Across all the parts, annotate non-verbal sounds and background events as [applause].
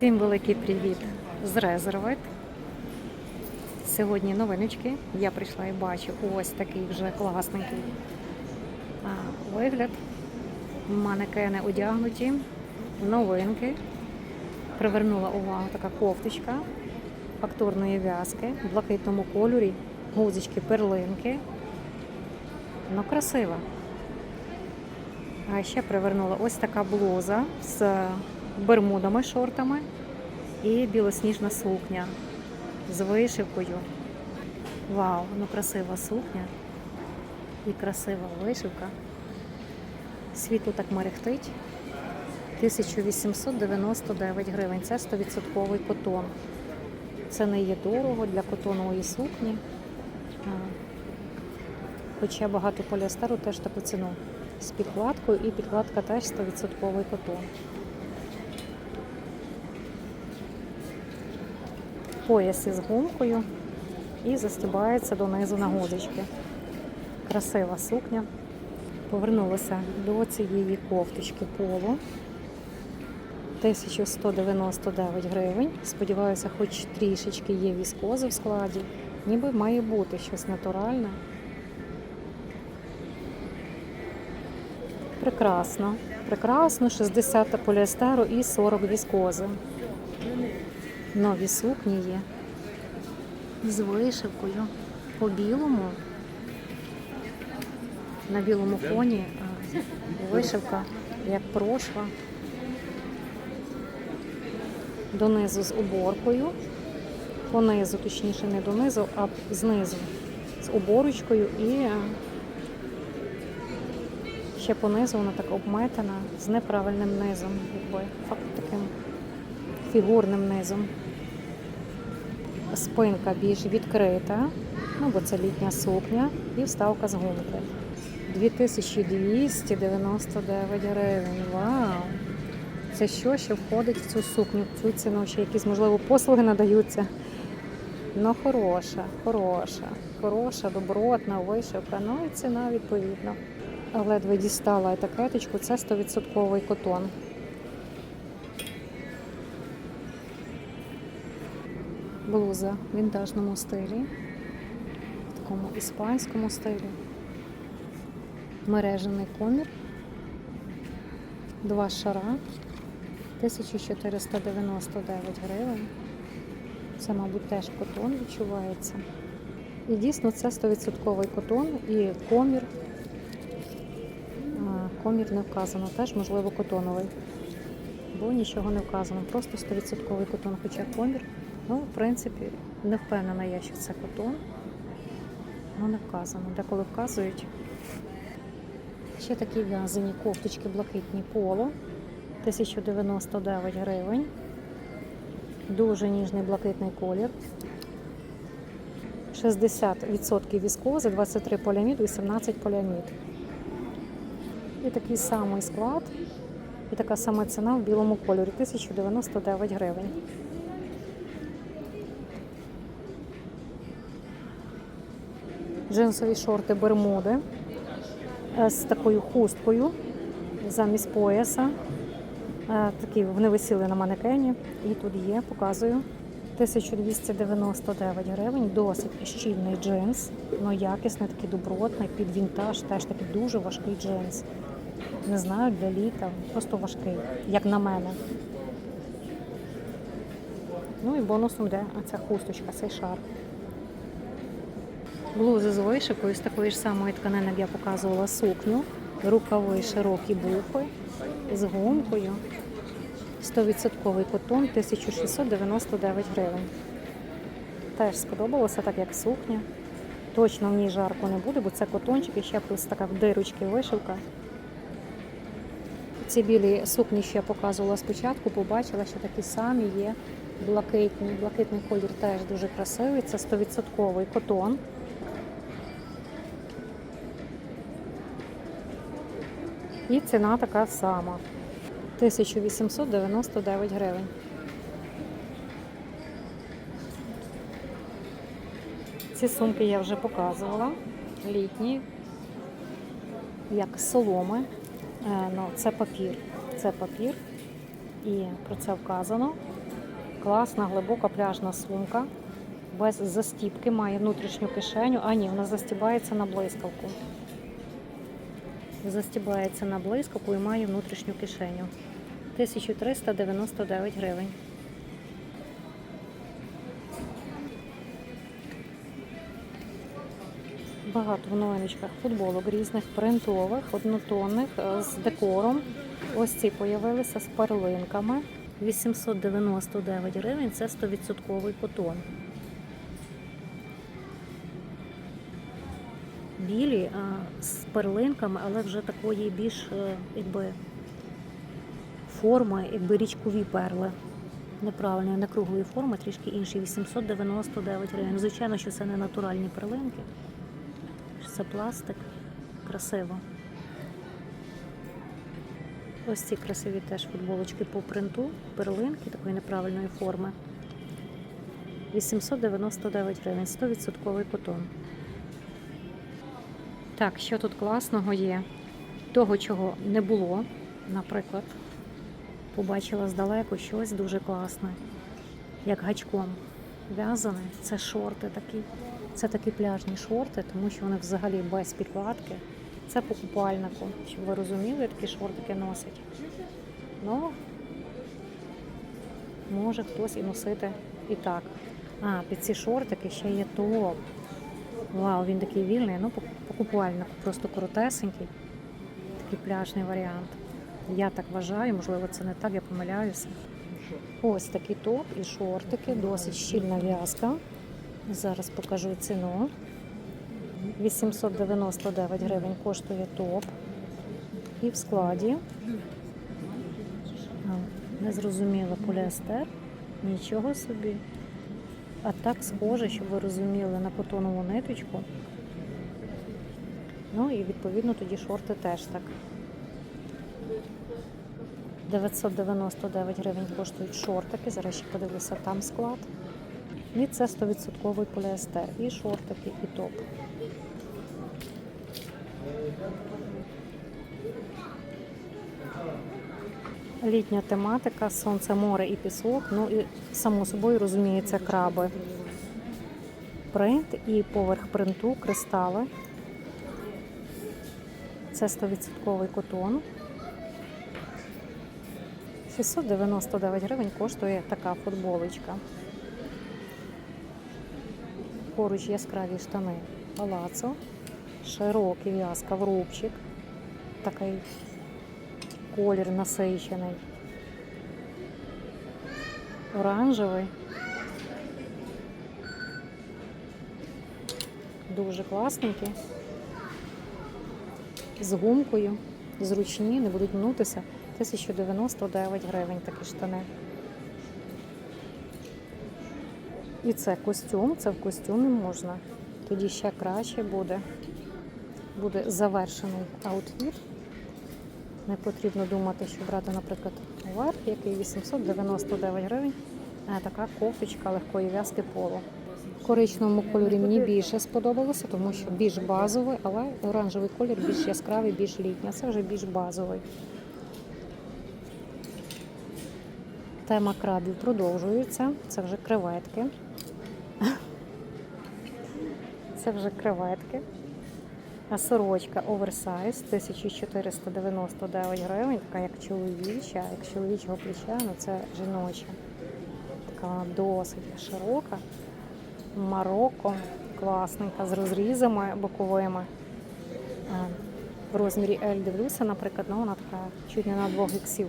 Всім великий привіт з резервит. Сьогодні новиночки. Я прийшла і бачу ось такий вже класненький а, вигляд. Манекени одягнуті, новинки. Привернула увагу така кофточка фактурної в'язки в блакитному кольорі, гузочки, перлинки. Ну, красива. А ще привернула ось така блуза з бермудами, шортами і білосніжна сукня з вишивкою. Вау, ну красива сукня і красива вишивка. Світло так мерехтить. 1899 гривень. Це 100% котон. Це не є дорого для котонової сукні. Хоча багато поліестеру теж таку ціну. З підкладкою і підкладка теж 100% котон. Пояс із гумкою і застібається донизу на гудочки. Красива сукня. Повернулася до цієї кофточки полу. 1199 гривень. Сподіваюся, хоч трішечки є віскози в складі. Ніби має бути щось натуральне. Прекрасно. Прекрасно, 60 поліестеру і 40 віскози. Нові сукні є. З вишивкою. По білому. На білому фоні вишивка, як прошва. Донизу з оборкою. Понизу, точніше, не донизу, а знизу. З оборочкою і ще понизу вона так обметана з неправильним низом, якби факт таким фігурним низом. Спинка більш відкрита, ну бо це літня сукня, і вставка з гумки. 2299 гривень. Вау! Це що, що входить в цю сукню, в цю ціну, ще якісь, можливо, послуги надаються. Ну, хороша, хороша, хороша, добротна вишивка, ну і ціна відповідно. Ледве дістала етикеточку, це 100% котон. Блуза в вінтажному стилі, в такому іспанському стилі. Мережений комір. Два шара. 1499 гривень. Це, мабуть, теж котон відчувається. І дійсно це 100% котон і комір. Комір не вказано, теж, можливо, котоновий. Бо нічого не вказано, просто 100% котон, хоча комір. Ну, в принципі, не впевнена я, що це котон. Ну, не вказано. Деколи вказують. Ще такі в'язані кофточки блакитні поло. 1099 гривень. Дуже ніжний блакитний колір. 60% віскози, 23 поліамід, 18 поліамід. І такий самий склад, і така сама ціна в білому кольорі 1099 гривень. Джинсові шорти Бермуди е, з такою хусткою замість пояса. Е, Такі вони висіли на манекені. І тут є, показую. 1299 гривень, досить щільний джинс, але якісний, такий добротний, під вінтаж, теж такий дуже важкий джинс. Не знаю, для літа, просто важкий, як на мене. Ну і бонусом де ця хусточка, цей шар. Блузи з вишивкою, з такої ж самої тканини, як я показувала сукню, рукави широкі буфи з гумкою. 100% котон 1699 гривень. Теж сподобалося, так як сукня. Точно в ній жарко не буде, бо це котончик і ще плюс така в дирочки вишивка. Ці білі сукні, що я показувала спочатку, побачила, що такі самі є блакитні. Блакитний колір теж дуже красивий. Це 100% котон. І ціна така сама. 1899 гривень. Ці сумки я вже показувала. Літні, як соломи. Е, Ну, це папір. Це папір. І про це вказано. Класна, глибока пляжна сумка. Без застіпки має внутрішню кишеню. А ні, вона застібається на блискавку. Застібається на блискавку і має внутрішню кишеню. 1399 гривень. Багато в новиночках футболок різних, принтових, однотонних е, з декором. Ось ці появилися з перлинками. 899 гривень це 100% котон. Білі з перлинками, але вже такої більш е, якби, форми, якби річкові перли. Неправильної, не круглої форми, трішки інші. 899 гривень. Звичайно, що це не натуральні перлинки. Це пластик. Красиво. Ось ці красиві теж футболочки по принту, перлинки такої неправильної форми. 899 гривень, 100% котон. Так, що тут класного є? Того, чого не було, наприклад, побачила здалеку щось дуже класне, як гачком в'язане. Це шорти такі. Це такі пляжні шорти, тому що вони взагалі без підкладки. Це по купальнику, щоб ви розуміли, такі шортики носять. Ну, може хтось і носити і так. А, під ці шортики ще є топ. Вау, він такий вільний, ну по, по просто коротесенький. Такий пляжний варіант. Я так вважаю, можливо, це не так, я помиляюся. Ось такий топ і шортики, досить щільна в'язка. Зараз покажу ціну. 899 гривень коштує топ. І в складі незрозуміло поліестер, нічого собі. А так схоже, щоб ви розуміли, на котонову ниточку. Ну і відповідно тоді шорти теж так. 999 гривень коштують шортики. Зараз ще подивлюся, там склад. І це 100% поліестер. І шортики, і топ. Літня тематика, сонце, море і пісок. Ну і само собою розуміється краби. Принт і поверх принту кристали. Це 100% котон. 699 гривень коштує така футболочка. Поруч яскраві штани палацо, широкий в'язка в рубчик, такий колір насичений, оранжевий. Дуже класненькі. З гумкою, зручні, не будуть мнутися. 1099 гривень такі штани. І це костюм, це в костюмі можна. Тоді ще краще буде. Буде завершений аутфіт. Не потрібно думати, що брати, наприклад, верх, який 899 гривень. Така кофточка легкої в'язки поло. В коричневому кольорі мені більше сподобалося, тому що більш базовий, але оранжевий колір більш яскравий, більш літній. Це вже більш базовий. Тема крабів продовжується. Це вже креветки. [laughs] Це вже креветки. А сорочка оверсайз 1499 гривень, така як чоловіча, як чоловічого плеча, ну це жіноча. Така вона досить широка. Марокко, класненька, з розрізами боковими. В розмірі L дивлюся, наприклад, ну вона така чуть не на двох іксів.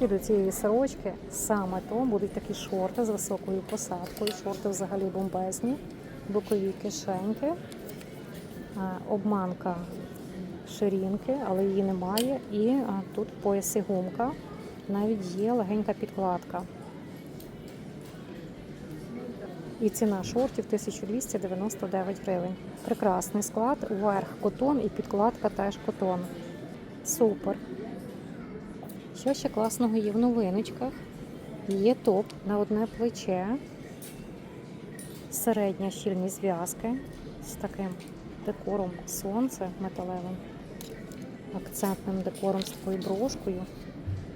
І до цієї сорочки саме то будуть такі шорти з високою посадкою. Шорти взагалі бомбезні, бокові кишеньки, обманка ширинки, але її немає. І тут в поясі гумка. Навіть є легенька підкладка. І ціна шортів 1299 гривень. Прекрасний склад, верх котон і підкладка теж котон. Супер. Що ще класного є в новиночках? Є топ на одне плече, середня щільність зв'язки з таким декором сонце металевим, акцентним декором з такою брошкою.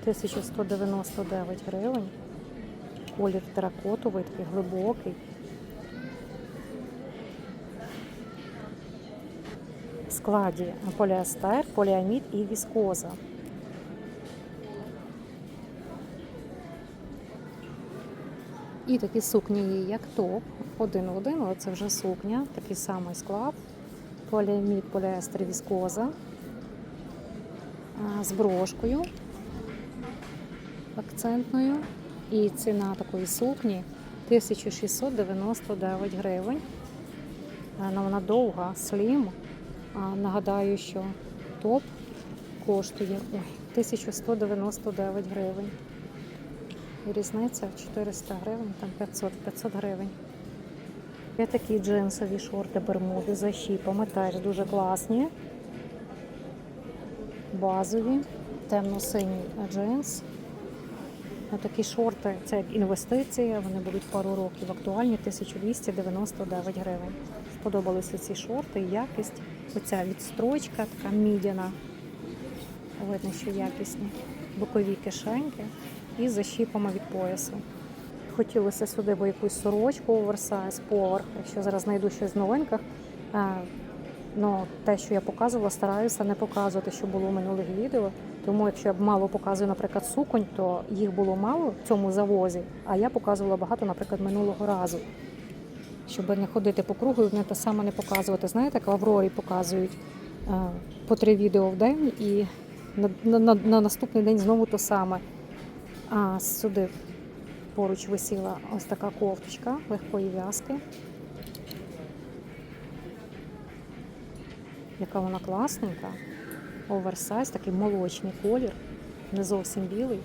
1199 гривень. Колір теракотовий, такий глибокий. В складі поліестер, поліамід і віскоза. І такі сукні є, як топ, один в один, але це вже сукня, такий самий склад, поліамід, поліестер, віскоза з брошкою акцентною. І ціна такої сукні 1699 гривень. Ну, Вона довга, слім. Нагадаю, що топ коштує ой, 1199 гривень. Різниця 400 гривень, там 500, 500 гривень. Є такі джинсові шорти бермуди за щіпами, теж дуже класні. Базові, темно-синій джинс. Такі шорти це як інвестиція, вони будуть пару років актуальні, 1299 гривень. Сподобалися ці шорти, якість. Оця відстрочка, така мідяна. Видно, що якісні. Бокові кишеньки і за щіпами від поясу. Хотілося сюди бо якусь сорочку оверсайз, поверх, якщо зараз знайду щось в новинках. Е, Ну, те, що я показувала, стараюся не показувати, що було в минулих відео. Тому, якщо я мало показую, наприклад, суконь, то їх було мало в цьому завозі, а я показувала багато, наприклад, минулого разу. Щоб не ходити по кругу і не те саме не показувати. Знаєте, як в Аврорі показують е, по три відео в день і на, на, на, на наступний день знову то саме. А сюди поруч висіла ось така кофточка легкої в'язки. Яка вона класненька. Оверсайз, такий молочний колір, не зовсім білий.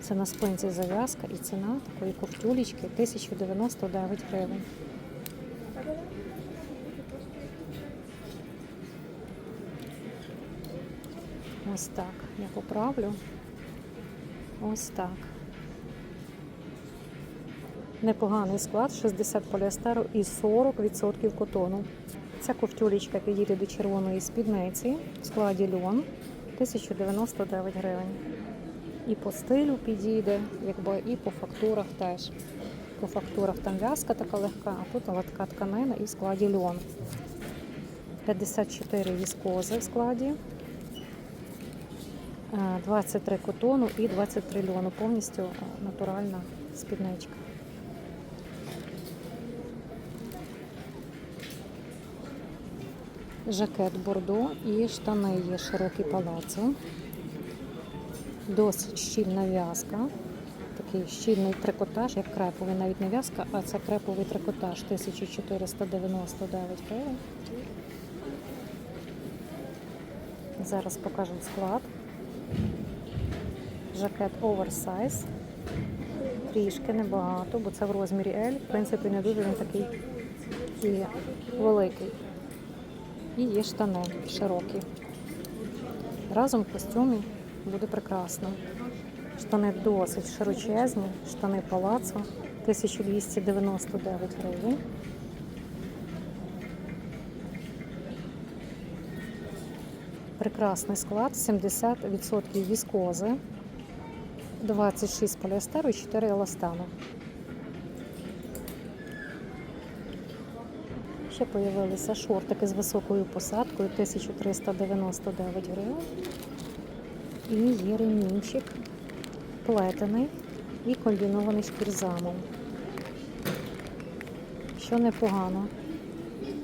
Це на спинці зав'язка і ціна такої кофтюлечки 1099 гривень. Ось так. Я поправлю. Ось так. Непоганий склад, 60 поліестеру і 40% котону. Ця ковтюлечка підійде до червоної спідниці в складі льон 1099 гривень. І по стилю підійде, якби і по фактурах теж. По фактурах там в'язка така легка, а тут латка тканина і в складі льон. 54 віскози в складі, е, 23 котону і 23 льону. Повністю е, натуральна спідничка. Жакет бордо і штани є широкі палацо. Досить щільна в'язка. Такий щільний трикотаж, як креповий, навіть не в'язка, а це креповий трикотаж 1499 гривень. Зараз покажу склад. Жакет оверсайз. Трішки небагато, бо це в розмірі L. В принципі, не дуже він такий і великий. І є штани широкі. Разом в костюмі буде прекрасно. Штани досить широчезні, штани палацо 1299 гривень. Прекрасний склад, 70% віскози, 26 поліестеру і 4 еластану. Ще з'явилися шортики з високою посадкою 1399 гривень. І є ремінчик плетений і комбінований шкірзамом. Що непогано.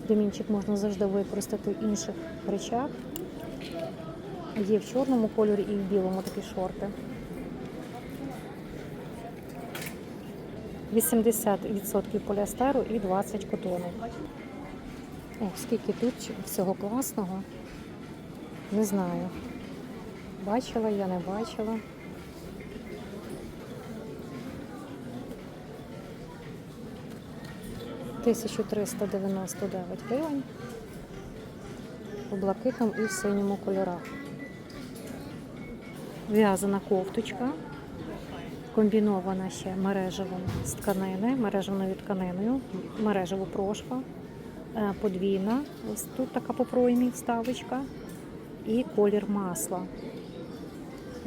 Ремінчик можна завжди використати в інших речах. Є в чорному кольорі і в білому такі шорти. 80% поліестеру і 20 котону. О, скільки тут всього класного. Не знаю. Бачила, я не бачила. Тисячу триста дев'яносто дев'ять гривень у блакитному і в синьому кольорах. В'язана кофточка, комбінована ще мережевим з тканини, мережевною тканиною, мережево прошва, подвійна. Ось тут така по проймі вставочка і колір масла.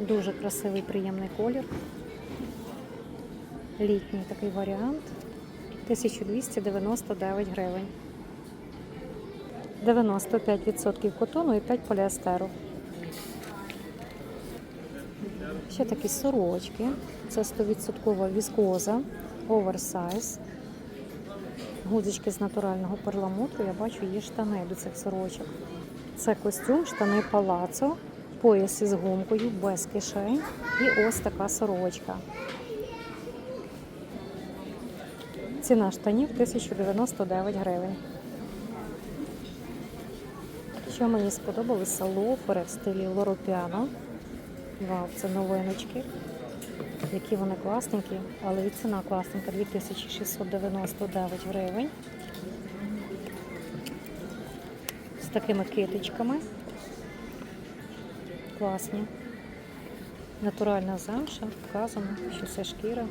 Дуже красивий, приємний колір. Літній такий варіант 1299 гривень. 95% котону і 5 поліестеру. Ще такі сорочки. Це 100% віскоза, оверсайз. Гудзички з натурального перламутру. Я бачу, є штани до цих сорочок. Це костюм, штани палацо, пояс із гумкою, без кишень. І ось така сорочка. Ціна штанів 1099 гривень. Що мені сподобалося, лофери в стилі Лоропіано. Вау, це новиночки. Які вони класненькі, але і ціна класненька 2699 гривень. З такими китичками. Класні. Натуральна замша. Вказано, що це шкіра.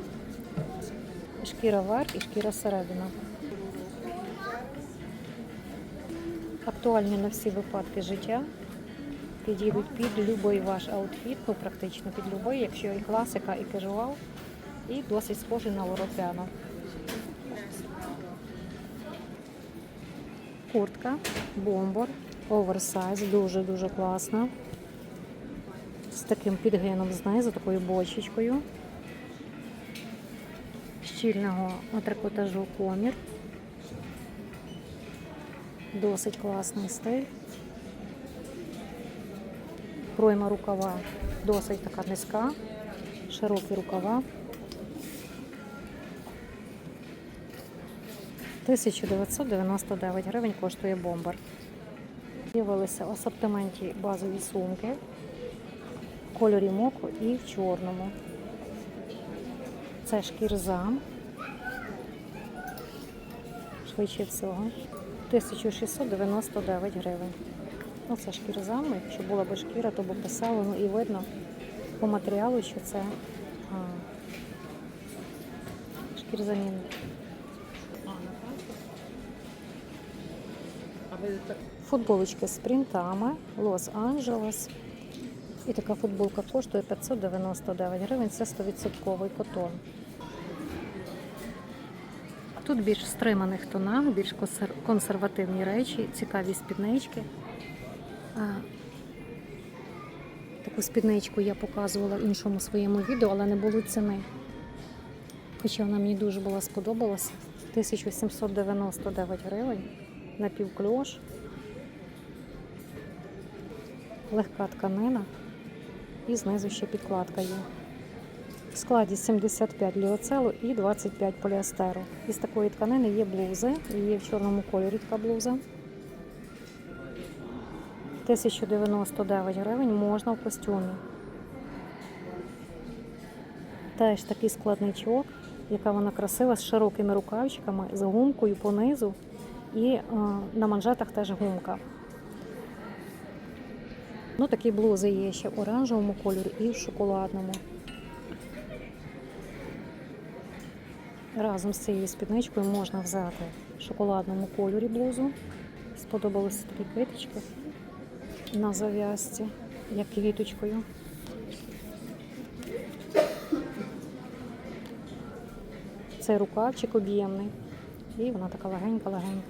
Шкіра верх і шкіра середина. Актуальні на всі випадки життя. Підійдуть під будь-який ваш аутфіт, ну практично під будь-який, якщо і класика, і кежуал, і досить схожий на лоропіано. Куртка, бомбор, оверсайз, дуже-дуже класна. З таким підгином знизу, такою бочечкою. Щільного трикотажу комір. Досить класний стиль. Пройма рукава досить така низька, широкі рукава. 1999 гривень коштує бомбар. З'явилися в асортименті базові сумки в кольорі моку і в чорному. Це шкірзам. Швидше всього. 1699 гривень. Ну, це шкірзами. Якщо була б шкіра, то б писало, ну і видно по матеріалу, що це а, шкірзамін. Футболочки з принтами Лос-Анджелес. І така футболка коштує 599 гривень, це 100% котон. Тут більш стриманих тонах, більш консервативні речі, цікаві спіднички. Таку спідничку я показувала в іншому своєму відео, але не було ціни. Хоча вона мені дуже була сподобалася. 1799 гривень напівкльош. Легка тканина і знизу ще підкладка є. В складі 75 ліоцелу і 25 поліестеру. Із такої тканини є блузи, є в чорному кольорі така блуза. 1099 гривень можна в костюмі. Теж такий складничок, яка вона красива з широкими рукавчиками, з гумкою понизу і е, на манжетах теж гумка. Ну, такі блузи є ще в оранжевому кольорі і в шоколадному. Разом з цією спідничкою можна взяти в шоколадному кольорі блузу. Сподобалися такі квіточки на зав'язці, як квіточкою. Цей рукавчик об'ємний. І вона така легенька-легенька.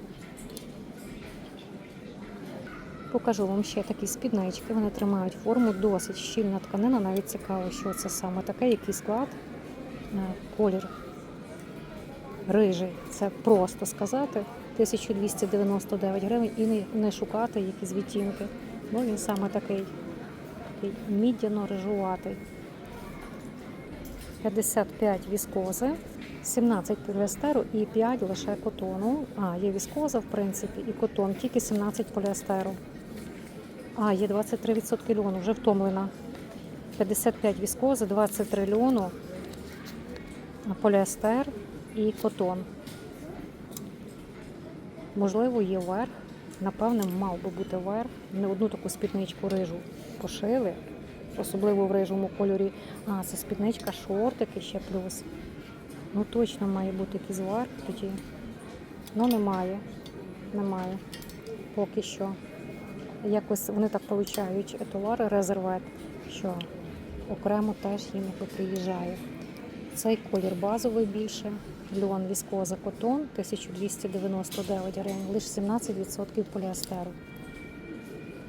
Покажу вам ще такі спіднички. Вони тримають форму, досить щільна тканина. Навіть цікаво, що це саме таке, який склад, Е, колір рижий. Це просто сказати. 1299 гривень і не шукати якісь відтінки. Бо він саме такий, такий мідяно-рижуватий. 55 віскози, 17 поліестеру і 5 лише котону. А, є віскоза, в принципі, і котон, тільки 17 поліестеру. А, є 23% льону, вже втомлена. 55 віскози, 23 льону, поліестер і котон. Можливо, є верх. Напевне, мав би бути верх. Не одну таку спідничку рижу пошили, особливо в рижому кольорі. А, це спідничка, шортики ще плюс. Ну точно має бути якийсь верх тоді. Ну немає. Немає. Поки що. Якось вони так получають товари резервет, що окремо теж їм приїжджає. Цей колір базовий більше. Льон віскоза котон 1299 гривень, лише 17% поліастеру.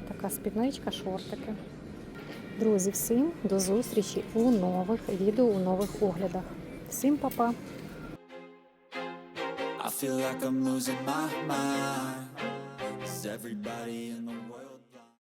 Така спідничка, шортики. Друзі, всім до зустрічі у нових відео, у нових оглядах. Всім па-па! I feel like I'm losing my mind. Is everybody in the?